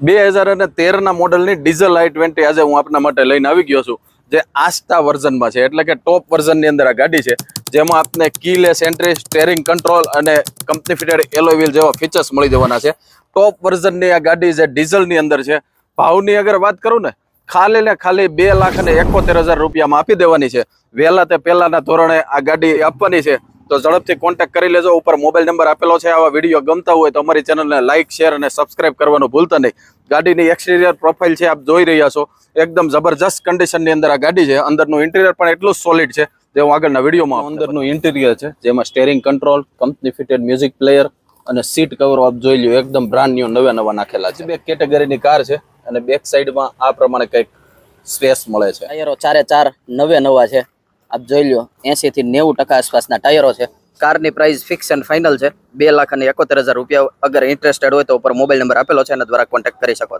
બે હજાર અને તેરના મોડલની ડીઝલ આઈ ટ્વેન્ટી આજે હું આપના માટે લઈને આવી ગયો છું, જે આસ્ટા વર્ઝનમાં છે. એટલે કે ટોપ વર્ઝનની અંદર આ ગાડી છે, જેમાં આપને કીલેસ એન્ટ્રી સ્ટેરિંગ કંટ્રોલ અને કંપની ફિટેડ એલો જેવા ફીચર્સ મળી જવાના છે. ટોપ વર્ઝનની આ ગાડી જે ડીઝલની અંદર છે, ભાવની અગર વાત કરું ને, ખાલી ને ખાલી બે લાખ અને એકોતેર હજાર રૂપિયામાં આપી દેવાની છે. વહેલા તે પહેલાના ધોરણે આ ગાડી આપવાની છે. તો ઝડપથી કોન્ટેક્ટ કરી લેજો. ઉપર મોબાઈલ નંબર આપેલો છે. આવા વીડિયો ગમતા હોય તો અમારી ચેનલને લાઇક શેર અને સબસ્ક્રાઇબ કરવાનું ભૂલતા નહીં. ગાડીની એક્સટિરિયર પ્રોફાઇલ છે આપ જોઈ રહ્યા છો. એકદમ જબરજસ્ત કન્ડિશનની અંદર આ ગાડી છે. અંદરનું ઇન્ટિરિયર પણ એટલું સોલિડ છે જે હું આગળના વિડીયોમાં અંદરનું ઇન્ટિરિયર છે જેમાં steering control company fitted music player અને સીટ કવરો આપ જોઈ લ્યો એકદમ બ્રાન્ડ ન્યુ નવા નવા નાખેલા છે. બે કેટેગરીની કાર છે અને બેક સાઈડમાં આ પ્રમાણે કંઈક સ્પેસ મળે છે. ટાયરો ચારે ચાર નવે નવા છે. આપ જોઈ લો એસી થી નેવું ટકા આસપાસના ટાયરો છે. કારની પ્રાઇસ ફિક્સ એન્ડ ફાઇનલ છે. બે લાખ અને એકોતેર હજાર રૂપિયા અગર ઇન્ટરેસ્ટેડ હોય તો ઉપર મોબાઈલ નંબર આપેલો છે, એના દ્વારા કોન્ટેક્ટ કરી શકો